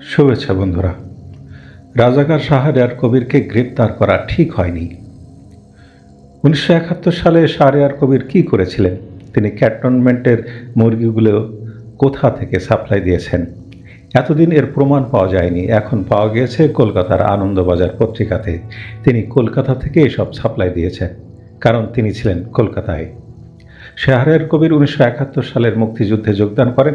শুভেচ্ছা বন্ধুরা। রাজাকার শাহরিয়ার কবিরকে গ্রেপ্তার করা ঠিক হয়নি। উনিশশো একাত্তর সালে শাহরিয়ার কবির কি করেছিলেন? তিনি ক্যান্টনমেন্টের মুরগিগুলো কোথা থেকে সাপ্লাই দিয়েছেন? এতদিন এর প্রমাণ পাওয়া যায়নি। এখন পাওয়া গিয়েছে কলকাতার আনন্দবাজার পত্রিকাতে। তিনি কলকাতা থেকে এসব সাপ্লাই দিয়েছেন, কারণ তিনি ছিলেন কলকাতায়। শাহরিয়ার কবির উনিশশো একাত্তর সালের মুক্তিযুদ্ধে যোগদান করেন।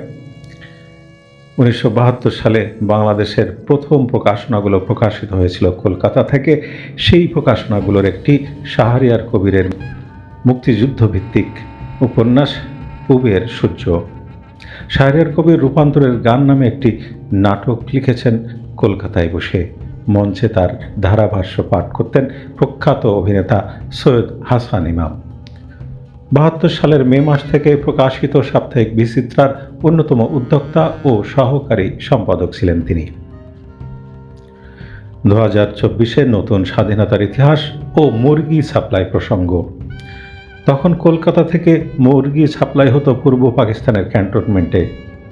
উনিশশো বাহাত্তর সালে বাংলাদেশের প্রথম প্রকাশনাগুলো প্রকাশিত হয়েছিল কলকাতা থেকে। সেই প্রকাশনাগুলোর একটি শাহরিয়ার কবিরের মুক্তিযুদ্ধ ভিত্তিক উপন্যাস, পুবের সূর্য। শাহরিয়ার কবির রূপান্তরের গান নামে একটি নাটক লিখেছেন। কলকাতায় বসে মঞ্চে তার ধারাভাষ্য পাঠ করতেন প্রখ্যাত অভিনেতা সৈয়দ হাসান ইমাম। বাহাত্তর সালের মে মাস থেকে প্রকাশিত সাপ্তাহিক বিচিত্রার অন্যতম উদ্যোক্তা ও সহকারী সম্পাদক ছিলেন তিনি। দু হাজার চব্বিশে নতুন স্বাধীনতার ইতিহাস ও মুরগি সাপ্লাই প্রসঙ্গ। তখন কলকাতা থেকে মুরগি সাপ্লাই হতো পূর্ব পাকিস্তানের ক্যান্টনমেন্টে।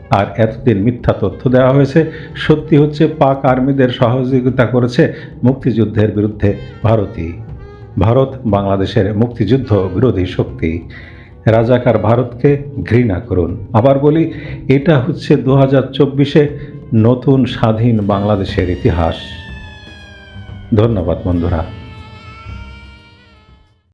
আর এতদিন মিথ্যা তথ্য দেওয়া হয়েছে, সত্যি হচ্ছে পাক আর্মিদের সহযোগিতা করেছে মুক্তিযুদ্ধের বিরুদ্ধে ভারতই। ভারত বাংলাদেশের মুক্তিযুদ্ধ বিরোধী শক্তি। রাজাকার ভারতকে ঘৃণা করুন। আবার বলি, এটা হচ্ছে দু হাজার চব্বিশে নতুন স্বাধীন বাংলাদেশের ইতিহাস। ধন্যবাদ বন্ধুরা।